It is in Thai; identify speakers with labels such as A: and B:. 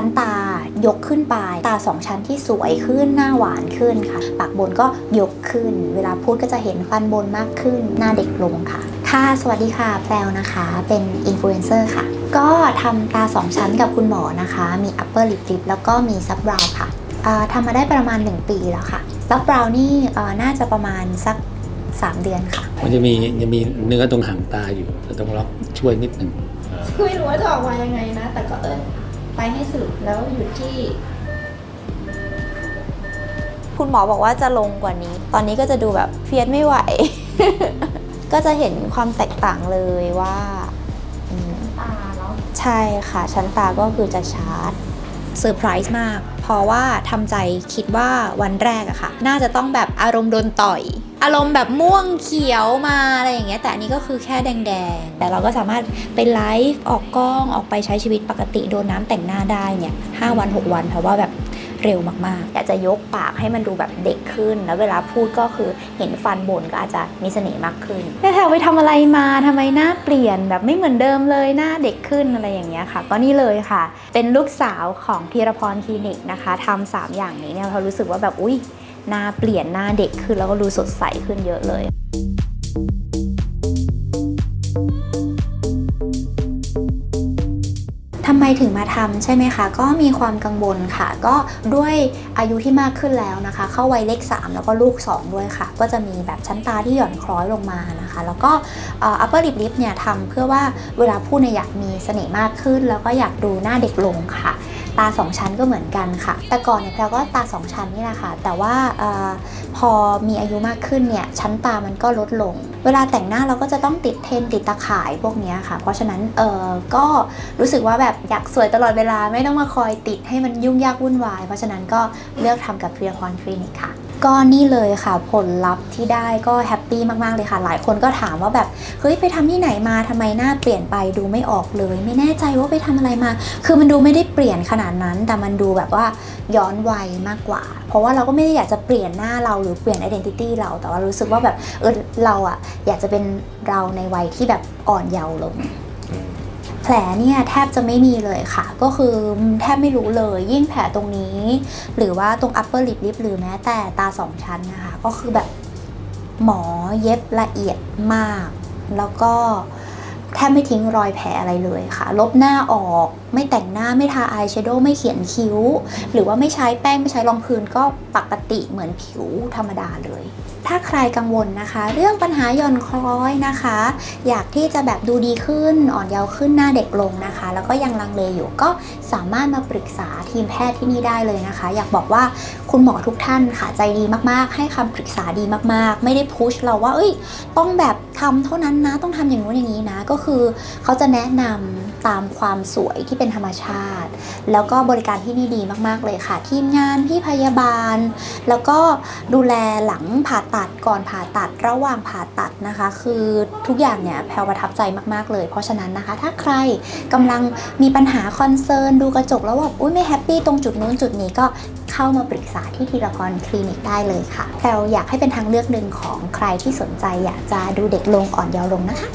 A: ชั้นตายกขึ้นไป ตาสองชั้นที่สวยขึ้นหน้าหวานขึ้นค่ะ ปากบนก็ยกขึ้น เวลาพูดก็จะเห็นฟันบนมากขึ้น หน้าเด็กลงค่ะ ค่ะ สวัสดีค่ะ แพลวนะคะ เป็นอินฟลูเอนเซอร์ค่ะ ก็ทำตา2ชั้นกับคุณหมอนะคะ มี upper lip lip แล้วก็มีซับบราวค่ะอ่าทำมาได้ประมาณ 1 ปีแล้วค่ะ ซับบราวนี่เอ่อน่าจะประมาณสัก 3 เดือนค่ะ
B: มันจะมียังมีเนื้อตรงหางตาอยู่เราต้องล็อกช่วยนิดหนึ่ง
C: ไม่รู้ว่าจะออกมายังไงนะ แต่ก็เออ ไปให้สุดแล้วอยู่ที่
A: คุณหมอบอกว่าจะลงกว่านี้ ตอนนี้ก็จะดูแบบเฟียสไม่ไหว ก็จะเห็นความแตกต่างเลยว่าอืม
C: ตาแล้ว
A: ใช่ค่ะ ชั้นตาก็คือจะชาร์จเซอร์ไพรส์มาก เพราะว่าทำใจคิดว่าวันแรกอะค่ะ น่าจะต้องแบบอารมณ์โดนต่อย อารมณ์แบบม่วงเขียวมาอะไรอย่างเงี้ยแต่อันนี้ก็คือแค่แดงๆ แต่เราก็สามารถไปไลฟ์ออกกล้องออกไปใช้ชีวิตปกติโดนน้ำแต่งหน้าได้เนี่ย5วัน 6 วันเพราะว่าแบบเร็วมากๆ อยากจะยกปากให้มันดูแบบเด็กขึ้น แล้วเวลาพูดก็คือเห็นฟันบนก็อาจจะมีเสน่ห์มากขึ้นแล้วแถวไปทำอะไรมาทำไมหน้าเปลี่ยนแบบไม่เหมือนเดิมเลยหน้าเด็กขึ้นอะไรอย่างเงี้ยค่ะ ก็นี่เลยค่ะ เป็นลูกสาวของธีรพรคลินิกนะคะทำสามอย่างนี้เนี่ยเรารู้สึกว่าแบบอุ้ย หน้าเปลี่ยนหน้าเด็กขึ้นแล้วก็ดูสดใสขึ้นเยอะเลยทำไมถึงมาทำใช่ไหมคะ ก็มีความกังวลค่ะ ก็ด้วยอายุที่มากขึ้นแล้วนะคะ เข้าวัยเลข 3 แล้วก็ลูก 2 ด้วยค่ะ ก็จะมีแบบชั้นตาที่หย่อนคล้อยลงมานะคะ แล้วก็อ่อ upper lip lip เนี่ยทำเพื่อว่าเวลาพูดเนี่ยอยากมีเสน่ห์มากขึ้น แล้วก็อยากดูหน้าเด็กลงค่ะ ตา 2 ชั้นก็เหมือนกันค่ะ แต่ก่อนเนี่ยแพลก็ตา 2 ชั้นนี่แหละค่ะ แต่ว่าอพอมีอายุมากขึ้นเนี่ยชั้นตามันก็ลดลง เวลาแต่งหน้าเราก็จะต้องติดเทนติดตาข่ายพวกนี้ค่ะ เพราะฉะนั้นเออก็รู้สึกว่าแบบอยากสวยตลอดเวลาไม่ต้องมาคอยติดให้มันยุ่งยากวุ่นวาย เพราะฉะนั้นก็เลือกทำกับพ r ร a พรคลินิกค่ะ ก็นี่เลยค่ะผลลัพธ์ที่ได้ก็แฮปปี้มากๆเลยค่ะ หลายคนก็ถามว่าแบบเฮ้ยไปทำที่ไหนมาทำไมหน้าเปลี่ยนไปดูไม่ออกเลย ไม่แน่ใจว่าไปทำอะไรมา คือมันดูไม่ได้เปลี่ยนขนาดนั้น แต่มันดูแบบว่าย้อนวัยมากกว่า เพราะว่าเราก็ไม่ได้อยากจะเปลี่ยนหน้าเราหรือเปลี่ยน identity เราแต่ว่ารู้สึกว่าแบบเออเราอะอยากจะเป็นเราในวัยที่แบบอ่อนเยาว์ลง แผลเนี่ยแทบจะไม่มีเลยค่ะ ก็คือแทบไม่รู้เลยยิ่งแผลตรงนี้ หรือว่าตรง upper lip lip หรือแม้แต่ตาสองชั้นนะคะ ก็คือแบบหมอเย็บละเอียดมาก แล้วก็ ทบไม่ทิ้งรอยแผลอะไรเลยค่ะ ลบหน้าออก ไม่แต่งหน้าไม่ทาอายแชโดว์ไม่เขียนคิ้ว หรือว่าไม่ใช้แป้งไม่ใช้รองพื้นก็ปกติเหมือนผิวธรรมดาเลย ถ้าใครกังวลนะคะ เรื่องปัญหาหย่อนคล้อยนะคะ อยากที่จะแบบดูดีขึ้นอ่อนเยาว์ขึ้นหน้าเด็กลงนะคะ แล้วก็ยังลังเลอยู่ก็สามารถมาปรึกษาทีมแพทย์ที่นี่ได้เลยนะคะ อยากบอกว่าคุณหมอทุกท่านค่ะใจดีมากๆ ให้คำปรึกษาดีมากๆ ไม่ได้พุชเราว่าเอ้ย ต้องแบบทำเท่านั้นนะต้องทำอย่างนู้นอย่างนี้นะก็คือเขาจะแนะนำตามความสวยที่เป็นธรรมชาติ แล้วก็บริการที่นี่ดีมาก ๆ เลยค่ะ ทีมงานพี่พยาบาล แล้วก็ดูแลหลังผ่าตัดก่อนผ่าตัดระหว่างผ่าตัดนะคะ คือทุกอย่างเนี่ยแพลวประทับใจมาก ๆ เลย เพราะฉะนั้นนะคะ ถ้าใครกำลังมีปัญหาคอนเซิร์นดูกระจกแล้วแบบอุ้ยไม่แฮปปี้ตรงจุดนู้นจุดนี้ก็เข้ามาปรึกษาที่ทีละพรคลินิกได้เลยค่ะแพลวอยากให้เป็นทางเลือกหนึ่งของใครที่สนใจอยากจะดูเด็กลงอ่อนเยาว์ลงนะคะ